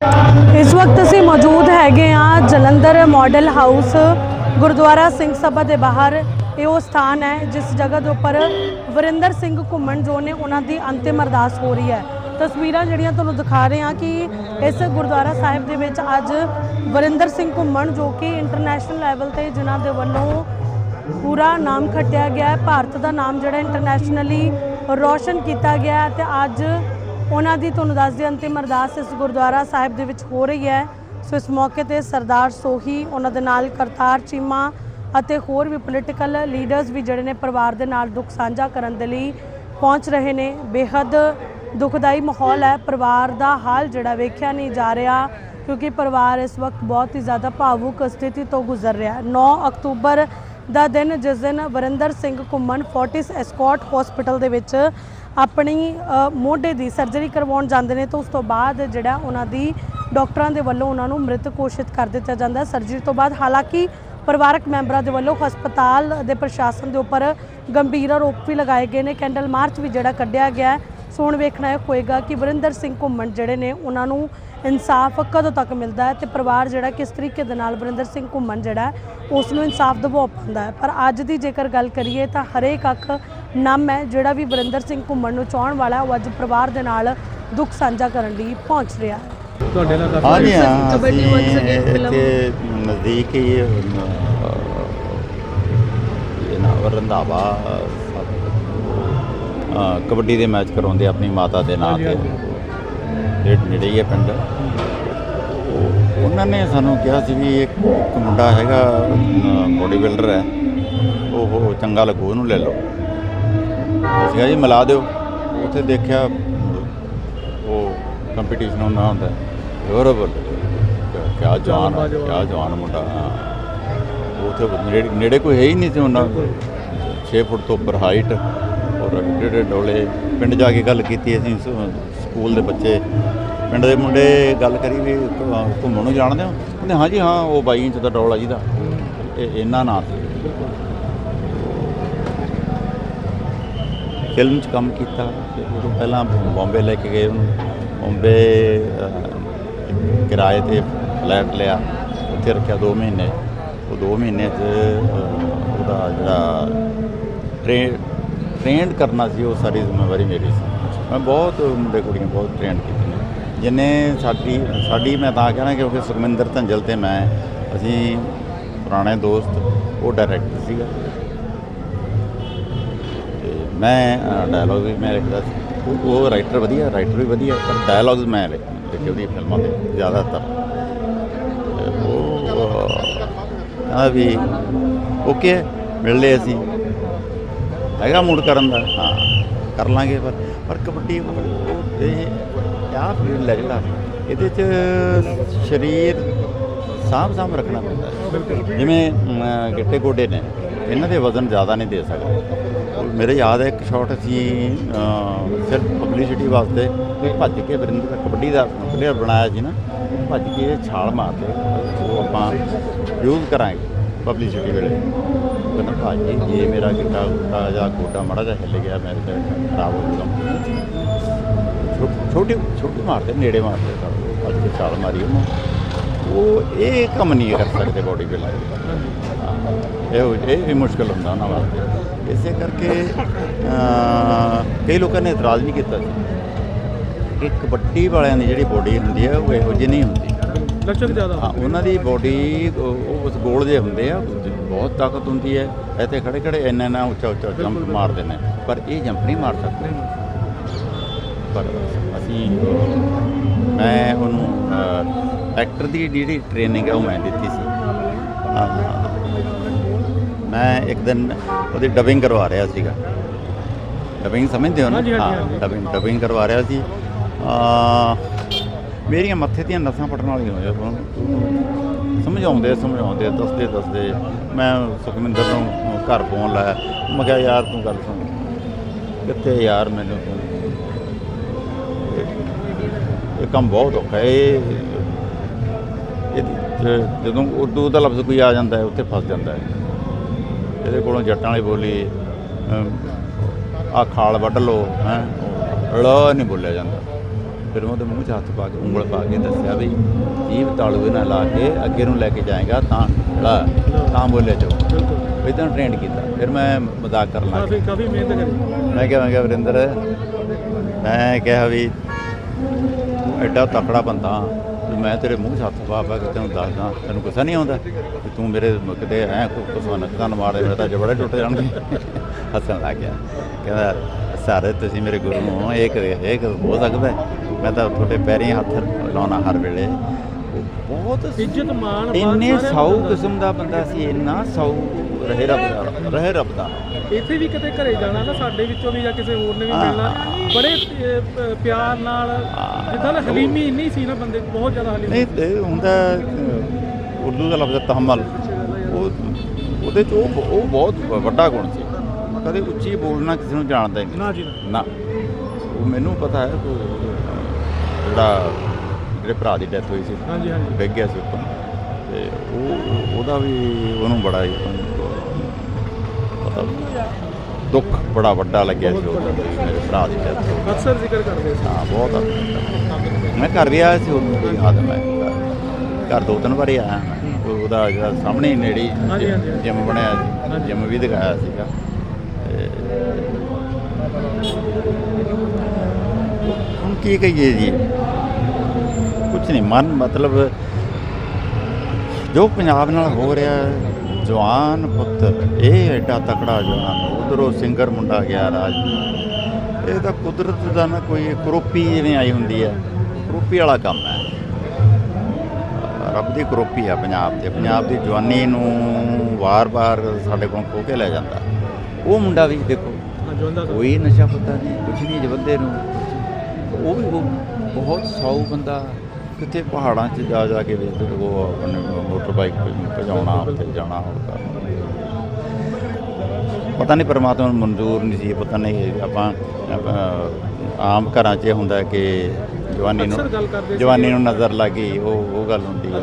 ਇਸ ਵਕਤ ਅਸੀਂ ਮੌਜੂਦ ਹੈਗੇ ਆ ਜਲੰਧਰ ਮਾਡਲ ਹਾਊਸ ਗੁਰਦੁਆਰਾ ਸਿੰਘ ਸਭਾ ਦੇ ਬਾਹਰ। ਇਹ ਉਹ ਸਥਾਨ ਹੈ ਜਿਸ ਜਗ੍ਹਾ ਦੇ ਉੱਪਰ ਵਰਿੰਦਰ ਸਿੰਘ ਘੁੰਮਣ ਜੋ ਨੇ ਉਹਨਾਂ ਦੀ ਅੰਤਿਮ ਅਰਦਾਸ ਹੋ ਰਹੀ ਹੈ। ਤਸਵੀਰਾਂ ਜਿਹੜੀਆਂ ਤੁਹਾਨੂੰ ਦਿਖਾ ਰਹੇ ਹਾਂ ਕਿ ਇਸ ਗੁਰਦੁਆਰਾ ਸਾਹਿਬ ਦੇ ਵਿੱਚ ਅੱਜ ਵਰਿੰਦਰ ਸਿੰਘ ਘੁੰਮਣ ਜੋ ਕਿ ਇੰਟਰਨੈਸ਼ਨਲ ਲੈਵਲ ਤੇ ਜਿਨ੍ਹਾਂ ਦੇ ਵੱਲੋਂ ਪੂਰਾ ਨਾਮ ਖੱਟਿਆ ਗਿਆ ਹੈ। ਭਾਰਤ ਦਾ ਨਾਮ ਜਿਹੜਾ ਇੰਟਰਨੈਸ਼ਨਲੀ ਰੋਸ਼ਨ ਕੀਤਾ ਗਿਆ ਹੈ ਤੇ ਅੱਜ ਉਹਨਾਂ ਦੀ ਤੁਹਾਨੂੰ ਦੱਸ ਦਿਆਂ ਅੰਤਿਮ ਅਰਦਾਸ ਇਸ ਗੁਰਦੁਆਰਾ ਸਾਹਿਬ ਦੇ ਵਿੱਚ ਹੋ ਰਹੀ ਹੈ। ਸੋ ਇਸ ਮੌਕੇ ਤੇ ਸਰਦਾਰ ਸੋਹੀ, ਉਹਨਾਂ ਦੇ ਨਾਲ ਕਰਤਾਰ ਚੀਮਾ ਅਤੇ ਹੋਰ ਵੀ ਪੋਲੀਟੀਕਲ ਲੀਡਰਸ ਵੀ ਜਿਹੜੇ ਨੇ ਪਰਿਵਾਰ ਦੇ ਨਾਲ ਦੁੱਖ ਸਾਂਝਾ ਕਰਨ ਦੇ ਲਈ ਪਹੁੰਚ ਰਹੇ ਨੇ। ਬੇਹੱਦ ਦੁਖਦਾਈ ਮਾਹੌਲ ਹੈ। ਪਰਿਵਾਰ ਦਾ ਹਾਲ ਜਿਹੜਾ ਵੇਖਿਆ ਨਹੀਂ ਜਾ ਰਿਹਾ, ਕਿਉਂਕਿ ਪਰਿਵਾਰ ਇਸ ਵਕਤ ਬਹੁਤ ਹੀ ਜ਼ਿਆਦਾ ਭਾਵੁਕ ਸਥਿਤੀ ਤੋਂ ਗੁਜ਼ਰ ਰਿਹਾ ਹੈ। 9 ਅਕਤੂਬਰ ਦਾ ਦਿਨ, ਜਿਸ ਦਿਨ ਵਰਿੰਦਰ ਸਿੰਘ ਘੁੰਮਣ ਫੋਰਟਿਸ ਐਸਕੋਟ ਹਸਪੀਟਲ ਦੇ ਵਿੱਚ ਆਪਣੀ ਮੋਢੇ ਦੀ ਸਰਜਰੀ ਕਰਵਾਉਣ ਜਾਂਦੇ ਨੇ ਤਾਂ ਉਸ ਤੋਂ ਬਾਅਦ ਜਿਹੜਾ ਉਹਨਾਂ ਦੀ ਡਾਕਟਰਾਂ ਦੇ ਵੱਲੋਂ ਉਹਨਾਂ ਨੂੰ ਮ੍ਰਿਤ ਘੋਸ਼ਿਤ ਕਰ ਦਿੱਤਾ ਜਾਂਦਾ ਹੈ। ਸਰਜਰੀ ਤੋਂ ਬਾਅਦ ਹਾਲਾਂਕਿ ਪਰਿਵਾਰਕ ਮੈਂਬਰਾਂ ਦੇ ਵੱਲੋਂ ਹਸਪਤਾਲ ਦੇ ਪ੍ਰਸ਼ਾਸਨ ਦੇ ਉੱਪਰ ਗੰਭੀਰ ਆਰੋਪ ਵੀ ਲਗਾਏ ਗਏ ਨੇ। ਕੈਂਡਲ ਮਾਰਚ ਵੀ ਜਿਹੜਾ ਕੱਢਿਆ ਗਿਆ ਸੋ ਹੁਣ ਵੇਖਣਾ ਇਹ ਹੋਏਗਾ ਕਿ ਵਰਿੰਦਰ ਸਿੰਘ ਘੁੰਮਣ ਜਿਹੜੇ ਨੇ, ਉਹਨਾਂ ਨੂੰ ਇਨਸਾਫ ਕਦੋਂ ਤੱਕ ਮਿਲਦਾ ਹੈ ਤੇ ਪਰਿਵਾਰ ਜਿਹੜਾ ਕਿਸ ਤਰੀਕੇ ਦੇ ਨਾਲ ਵਰਿੰਦਰ ਸਿੰਘ ਘੁੰਮਣ ਜਿਹੜਾ ਉਸ ਨੂੰ ਇਨਸਾਫ ਦਿਵਾ ਪਾਉਂਦਾ ਹੈ। ਪਰ ਅੱਜ ਦੀ ਜੇਕਰ ਗੱਲ ਕਰੀਏ ਤਾਂ ਹਰੇਕ ਅੱਖ ਨਮ ਹੈ ਜਿਹੜਾ ਵੀ ਵਰਿੰਦਰ ਸਿੰਘ ਘੁੰਮਣ ਨੂੰ ਚਾਹਣ ਵਾਲਾ ਉਹ ਅੱਜ ਪਰਿਵਾਰ ਦੇ ਨਾਲ ਦੁੱਖ ਸਾਂਝਾ ਕਰਨ ਲਈ ਪਹੁੰਚ ਰਿਹਾ ਹੈ। ਤੁਹਾਡੇ ਨਾਲ ਹਾਂ ਜੀ ਹਾਂ ਕਬੱਡੀ ਨਜ਼ਦੀਕ ਹੀ ਅਹ, ਇਹ ਨਾ ਰੰਧਾਵਾ ਕਬੱਡੀ ਦੇ ਮੈਚ ਕਰਾਉਂਦੇ ਆਪਣੀ ਮਾਤਾ ਦੇ ਨਾਂ ਤੇ। ਡੇਢ ਨੇੜੇ ਹੀ ਹੈ ਪਿੰਡ। ਉਹ- ਉਹਨਾਂ ਨੇ ਸਾਨੂੰ ਕਿਹਾ ਸੀ ਵੀ ਇੱਕ ਇੱਕ ਮੁੰਡਾ ਹੈਗਾ ਬੋਡੀ ਬਿਲਡਰ ਹੈ। ਉਹ ਚੰਗਾ ਲੱਗੂ ਉਹਨੂੰ ਲੈ ਲਓ। ਅਸੀਂ ਕਿਹਾ ਜੀ ਮਿਲਾ ਦਿਓ। ਉੱਥੇ ਦੇਖਿਆ ਉਹ ਕੰਪੀਟੀਸ਼ਨ ਉਹਨਾਂ ਹੁੰਦਾ। ਯੂਰੋਬਲ ਕਿਆ ਜਵਾਨ। ਕਿਆ ਜਵਾਨ ਮੁੰਡਾ। ਉੱਥੇ ਨੇੜੇ ਕੋਈ ਹੈ ਹੀ ਨਹੀਂ ਸੀ ਉਹਨਾਂ 6 ਫੁੱਟ ਤੋਂ ਉੱਪਰ ਹਾਈਟ ਔਰ ਡੇਡੇ ਡੋਲੇ ਪਿੰਡ ਜਾ ਕੇ ਗੱਲ ਕੀਤੀ ਅਸੀਂ ਸ- ਸਕੂਲ ਦੇ ਬੱਚੇ। ਪਿੰਡ ਦੇ ਮੁੰਡੇ ਗੱਲ ਕਰੀ ਵੀ ਘੁੰਮਣ ਨੂੰ ਜਾਣਦੇ ਹੋ? ਕਹਿੰਦੇ ਹਾਂ ਜੀ ਹਾਂ ਉਹ 22 ਇੰਚ ਦਾ ਡੋਲ ਆ ਜਿਹਦਾ ਇਹ ਇਹਨਾਂ ਨਾਂ ਫਿਲਮ 'ਚ ਕੰਮ ਕੀਤਾ। ਤੇ ਉਦੋਂ ਪਹਿਲਾਂ ਬੰਬੇ ਲੈ ਕੇ ਗਏ ਉਹਨੂੰ। ਬੰਬੇ ਕਿਰਾਏ ਤੇ ਫਲੈਟ ਲਿਆ। ਉੱਥੇ ਰੱਖਿਆ 2 ਮਹੀਨੇ। ਉਹ 2 ਮਹੀਨੇ 'ਚ ਉਹਦਾ ਜਿਹੜਾ ਟ੍ਰੇਨ ਟ੍ਰੇਨਡ ਕਰਨਾ ਸੀ, ਉਹ ਸਾਰੀ ਜ਼ਿੰਮੇਵਾਰੀ ਮੇਰੀ ਸੀ। ਮੈਂ ਬਹੁਤ ਮੁੰਡੇ ਕੁੜੀਆਂ ਬਹੁਤ ਟ੍ਰੇਨ ਕੀਤੇ ਨੇ। ਜਿੰਨੇ ਸਾਡੀ ਸਾਡੀ, ਮੈਂ ਤਾਂ ਕਹਿਣਾ ਕਿਉਂਕਿ ਸੁਖਮਿੰਦਰ ਧੰਜਲ ਤੇ ਮੈਂ, ਅਸੀਂ ਪੁਰਾਣੇ ਦੋਸਤ, ਉਹ ਡਾਇਰੈਕਟਰ ਸੀਗਾ। ਮੈਂ ਡਾਇਲੌਗ ਵੀ ਮੈਂ ਲਿਖਦਾ ਸੀ। ਉਹ- ਰਾਈਟਰ ਵਧੀਆ ਰਾਈਟਰ ਵੀ ਵਧੀਆ ਪਰ ਡਾਇਲੌਗਸ ਮੈਂ ਲਿਖ- ਉਹਦੀਆਂ ਫਿਲਮਾਂ ਦੇ ਜ਼ਿਆਦਾਤਰ। ਕਹਿੰਦਾ ਵੀ ਓਕੇ ਮਿਲ ਲਏ ਅਸੀਂ। ਹੈਗਾ ਮੂਡ ਕਰਨ ਦਾ ਹਾਂ ਕਰ ਲਾਂਗੇ ਪਰ ਪਰ ਕਬੱਡੀ ਉਹ ਇਹ ਆਹ ਫੀਲਡ ਹੈ ਜਿਹੜਾ ਇਹਦੇ ਚ ਸਰੀਰ ਸਾਂਭ ਸਾਂਭ ਰੱਖਣਾ ਪੈਂਦਾ ਜਿਵੇਂ ਗਿੱਟੇ ਗੋਡੇ ਨੇ। ਇਹਨਾਂ ਦੇ ਵਜ਼ਨ ਜ਼ਿਆਦਾ ਨਹੀਂ ਦੇ ਸਕਦੇ। ਮੇਰੇ ਯਾਦ ਹੈ ਇੱਕ ਸ਼ਾਟ ਅਸੀਂ ਸਿਰਫ ਪਬਲਿਸਿਟੀ ਵਾਸਤੇ ਕੋਈ ਭੱਜ ਕੇ ਵਰਿੰਦਰ ਕਬੱਡੀ ਦਾ ਪਲੇਅਰ ਬਣਾਇਆ ਸੀ ਨਾ, ਭੱਜ ਕੇ ਛਾਲ ਮਾਰਦੇ ਉਹ ਆਪਾਂ ਯੂਜ਼ ਕਰਾਂਗੇ ਪਬਲਿਸਿਟੀ ਵੇਲੇ। ਕਹਿੰਦਾ ਭਾਜੀ ਇਹ ਮੇਰਾ ਗਿੱਟਾ ਗੁੱਟਾ ਜਾਂ ਗੋਡਾ ਮਾੜਾ ਜਿਹਾ ਹਿੱਲ ਗਿਆ, ਮੇਰੇ ਤੇ ਖਰਾਬ ਹੋ ਜੂਗਾ ਛੋਟੀ ਛੋਟੀ ਮਾਰਦੇ, ਨੇੜੇ ਮਾਰਦੇ ਤਾਂ ਉਹ ਕੇ ਛਾਲ ਮਾਰੀ ਉਹਨੂੰ। ਉਹ ਇਹ ਕੰਮ ਨਹੀਂ ਕਰ ਸਕਦੇ ਬੋਡੀ ਬਿਲਡਰ ਇਹ ਇਹ ਵੀ ਮੁਸ਼ਕਲ ਹੁੰਦਾ ਉਹਨਾਂ ਵਾਸਤੇ। ਇਸੇ ਕਰਕੇ ਕਈ ਲੋਕਾਂ ਨੇ ਇਤਰਾਜ਼ ਵੀ ਕੀਤਾ ਸੀ ਕਿ ਕਬੱਡੀ ਵਾਲਿਆਂ ਦੀ ਜਿਹੜੀ ਬੋਡੀ ਹੁੰਦੀ ਹੈ ਉਹ ਇਹੋ ਜਿਹੀ ਨਹੀਂ ਹੁੰਦੀ। ਲਚਕ ਜ਼ਿਆਦਾ ਹਾਂ ਉਹਨਾਂ ਦੀ ਬੋਡੀ ਉਹ ਉਸ ਗੋਲ ਜੇ ਹੁੰਦੇ ਆ ਬਹੁਤ ਤਾਕਤ ਹੁੰਦੀ ਹੈ। ਇੱਥੇ ਖੜੇ ਖੜੇ ਇੰਨਾ ਇੰਨਾ ਉੱਚਾ ਉੱਚਾ ਜੰਪ ਮਾਰਦੇ ਨੇ। ਪਰ ਇਹ ਜੰਪ ਨਹੀਂ ਮਾਰ ਸਕਦੇ। ਪਰ ਅਸੀਂ ਮੈਂ ਉਹਨੂੰ ਐਕਟਰ ਦੀ ਜਿਹੜੀ ਟ੍ਰੇਨਿੰਗ ਹੈ ਉਹ ਮੈਂ ਦਿੱਤੀ ਸੀ। ਮੈਂ ਇੱਕ ਦਿਨ ਉਹਦੀ ਡਬਿੰਗ ਕਰਵਾ ਰਿਹਾ ਸੀਗਾ। ਡਬਿੰਗ ਸਮਝਦੇ ਹੋ ਨਾ? ਹਾਂਜੀ। ਡਬਿੰਗ ਡਬਿੰਗ ਕਰਵਾ ਰਿਹਾ ਸੀ। ਆ ਮੇਰੀਆਂ ਮੱਥੇ ਦੀਆਂ ਨਸਾਂ ਪਟਣ ਵਾਲੀਆਂ ਹੋ ਜਾਂਦੀਆਂ ਸਮਝਾਉਂਦੇ ਸਮਝਾਉਂਦੇ ਦੱਸਦੇ ਦੱਸਦੇ ਮੈਂ ਸੁਖਮਿੰਦਰ ਨੂੰ ਘਰ ਫੋਨ ਲਾਇਆ। ਮੈਂ ਕਿਹਾ ਯਾਰ ਤੂੰ ਗੱਲ ਸੁਣ। ਕਿੱਥੇ ਯਾਰ ਮੈਨੂੰ ਇਹ- ਕੰਮ ਬਹੁਤ ਔਖਾ ਹੈ। ਇਹ ਜਦੋਂ ਉਰਦੂ ਦਾ ਲਫ਼ਜ਼ ਕੋਈ ਆ ਜਾਂਦਾ ਹੈ ਉੱਥੇ ਫਸ ਜਾਂਦਾ ਹੈ। ਇਹਦੇ ਕੋਲੋਂ ਜੱਟਾਂ ਵਾਲੀ ਬੋਲੀ ਆ ਖਾਲ ਵੱਢ ਲਓ ਹੈ। ਲ ਨਹੀਂ ਬੋਲਿਆ ਜਾਂਦਾ। ਫਿਰ ਉਹਦੇ ਮੂੰਹ 'ਚ ਹੱਥ ਪਾ ਕੇ ਉਂਗਲ ਪਾ ਕੇ ਦੱਸਿਆ ਵੀ ਜੀਭ ਤਾਲੂਏ ਨਾਲ ਲਾ ਕੇ ਅੱਗੇ ਨੂੰ ਲੈ ਕੇ ਜਾਏਗਾ ਤਾਂ ਲਾ ਤਾਂ ਬੋਲੇ ਜੋ ਬਿਲਕੁਲ। ਇਦਾਂ ਟ੍ਰੇਨ ਕੀਤਾ। ਫਿਰ ਮੈਂ ਮਜ਼ਾਕ ਕਰਨ ਲੱਗ ਕਾਫੀ ਕਾਫੀ ਮਿਹਨਤ ਕਰੀ। ਮੈਂ ਕਿਹਾ ਮੈਂ ਕਿਹਾ ਵਰਿੰਦਰ ਮੈਂ ਕਿਹਾ ਵੀ ਐਡਾ ਤਕੜਾ ਬੰਦਾ। ਵੀ ਮੈਂ ਤੇਰੇ ਮੂੰਹ 'ਚ ਹੱਥ ਪਾ ਪਾ ਕੇ ਤੈਨੂੰ ਦੱਸਦਾ ਤੈਨੂੰ ਗੁੱਸਾ ਨਹੀਂ ਆਉਂਦਾ ਵੀ ਤੂੰ ਮੇਰੇ ਕਿਤੇ ਐ ਕੁਸਵਾ ਨਕਦਾਂ ਮਾਰੇ ਮੇਰੇ ਤਾਂ ਜਬੜੇ ਟੁੱਟ ਜਾਣਗੇ ਹੱਸਣ ਲੱਗ ਗਿਆ ਕਹਿੰਦਾ ਸਾਰੇ ਤੁਸੀਂ ਮੇਰੇ ਗੁਰੂ ਹੋ ਇਹ ਕਦੇ ਹੋ ਸਕਦਾ? ਮੈਂ ਤਾਂ ਤੁਹਾਡੇ ਪੈਰੀਂ ਹੱਥ ਲਾਉਣਾ ਹਰ ਵੇਲੇ ਬਹੁਤ ਇੱਜ਼ਤ ਮਾਣ ਇੰਨੇ ਸਾਊ। ਕਿਸਮ ਦਾ ਬੰਦਾ ਸੀ ਇੰਨਾ ਸਾਊ ਰਹੇ ਰੱਬ ਦਾ ਰਹੇ ਰੱਬ ਦਾ। ਇੱਥੇ ਵੀ ਕਿਤੇ ਘਰੇ ਜਾਣਾ ਨਾ ਸਾਡੇ ਵਿੱਚੋਂ ਵੀ ਜਾਂ ਕਿਸੇ ਹੋਰ ਨੇ ਵੀ। ਮਿਲਣਾ। ਬੜੇ ਅਹ, ਪਿਆਰ ਨਾਲ ਜਿੱਦਾਂ ਨਾ ਹਲੀਮੀ ਇੰਨੀ ਸੀ ਨਾ ਬੰਦੇ 'ਚ, ਬਹੁਤ ਜ਼ਿਆਦਾ ਹਲੀਮੀ। ਨਹੀਂ ਇਹ ਹੁੰਦਾ ਅਹ, ਉਰਦੂ ਦਾ ਲਫ਼ਜ਼ ਤਹਮਲ। ਉਹ ਉਹਦੇ ਚ ਉਹ ਉਹ ਬਹੁਤ ਵੱਡਾ ਗੁਣ ਸੀ। ਕਦੇ ਉੱਚੀ ਬੋਲਣਾ ਕਿਸੇ ਨੂੰ ਜਾਣਦਾ ਹੀ ਨਹੀਂ। ਨਾ ਜੀ ਨਾ। ਨਾ। ਉਹ ਮੈਨੂੰ ਪਤਾ ਹੈ ਕਿ ਜਿਹੜਾ ਜਿਹੜੇ ਭਰਾ ਦੀ ਡੈਥ ਹੋਈ ਸੀ ਹਾਂਜੀ ਹਾਂਜੀ। ਡਿੱਗ ਗਿਆ ਸੀ ਉੱਪਰ ਤੇ ਉਹ ਉਹਦਾ ਵੀ ਉਹਨੂੰ ਬੜਾ ਹੀ ਮਤਲਬ ਦੁੱਖ ਬੜਾ ਵੱਡਾ ਲੱਗਿਆ ਸੀ ਵੀ ਮੇਰੇ ਭਰਾ ਦੀ ਡੈਥ ਹੋ ਗਈ। ਅਕਸਰ ਜ਼ਿਕਰ ਕਰਦੇ ਸੀ। ਹਾਂ ਬਹੁਤ ਮੈਂ ਘਰ ਵੀ ਆਇਆ ਸੀ ਉਦੋਂ ਕੋਈ ਯਾਦ ਹੈ ਮੈਂ ਘਰ- ਘਰ ਦੋ ਤਿੰਨ ਵਾਰੀ ਆਇਆ ਮੈਂ। ਉਹ- ਉਹਦਾ ਜਿਹੜਾ ਸਾਹਮਣੇ ਹੀ ਨੇੜੇ ਹਾਂਜੀ, ਹਾਂਜੀ। ਜਿਮ ਬਣਿਆ ਸੀ। ਜਿਮ ਵੀ ਦਿਖਾਇਆ ਸੀਗਾ। ਤੇ ਹੁਣ ਕੀ ਕਹੀਏ ਜੀ? ਕੁਝ ਨਹੀਂ ਮਨ ਮਤਲਬ ਜੋ ਪੰਜਾਬ ਨਾਲ ਹੋ ਰਿਹਾ ਹੈ, ਜਵਾਨ ਪੁੱਤ, ਇਹ ਐਡਾ ਤਕੜਾ ਜਵਾਨ, ਉਧਰੋਂ ਸਿੰਗਰ ਮੁੰਡਾ ਗਿਆ ਰਾਜ। ਇਹ ਤਾਂ ਕੁਦਰਤ ਦਾ ਨਾ ਕੋਈ ਕਰੋਪੀ ਜਿਵੇਂ ਆਈ ਹੁੰਦੀ ਹੈ। ਕਰੋਪੀ ਵਾਲਾ ਕੰਮ ਹੈ। ਰੱਬ ਦੀ ਕਰੋਪੀ ਹੈ ਪੰਜਾਬ ਤੇ। ਪੰਜਾਬ ਦੀ ਜਵਾਨੀ ਨੂੰ ਵਾਰ-ਵਾਰ ਸਾਡੇ ਕੋਲ ਖੋ ਕੇ ਲੈ ਜਾਂਦਾ। ਉਹ ਮੁੰਡਾ ਵੀ ਦੇਖੋ, ਕੋਈ ਨਸ਼ਾ ਪਤਾ ਨਹੀਂ ਕੁਝ ਨਹੀਂ, ਜਵੰਦੇ ਨੂੰ। ਉਹ ਵੀ ਬਹੁਤ ਸੌ ਬੰਦਾ ਕਿਤੇ ਪਹਾੜਾਂ 'ਚ ਜਾ ਜਾ ਕੇ ਵੀ ਉਹ ਆਪਣੇ ਮੋਟਰ ਬਾਈਕ ਭਜਾਉਣਾ ਉੱਥੇ ਜਾਣਾ ਹੋਰ ਕਰਨਾ। ਪਤਾ ਨਹੀਂ ਪਰਮਾਤਮਾ ਨੂੰ ਮਨਜ਼ੂਰ ਨਹੀਂ ਸੀ ਪਤਾ ਨਹੀਂ ਆਪਾਂ ਆਮ ਘਰਾਂ 'ਚ ਇਹ ਹੁੰਦਾ ਕਿ ਜਵਾਨੀ ਨੂੰ ਜਵਾਨੀ ਨੂੰ ਨਜ਼ਰ ਲੱਗੀ ਉਹ ਉਹ ਗੱਲ ਹੁੰਦੀ ਹੈ।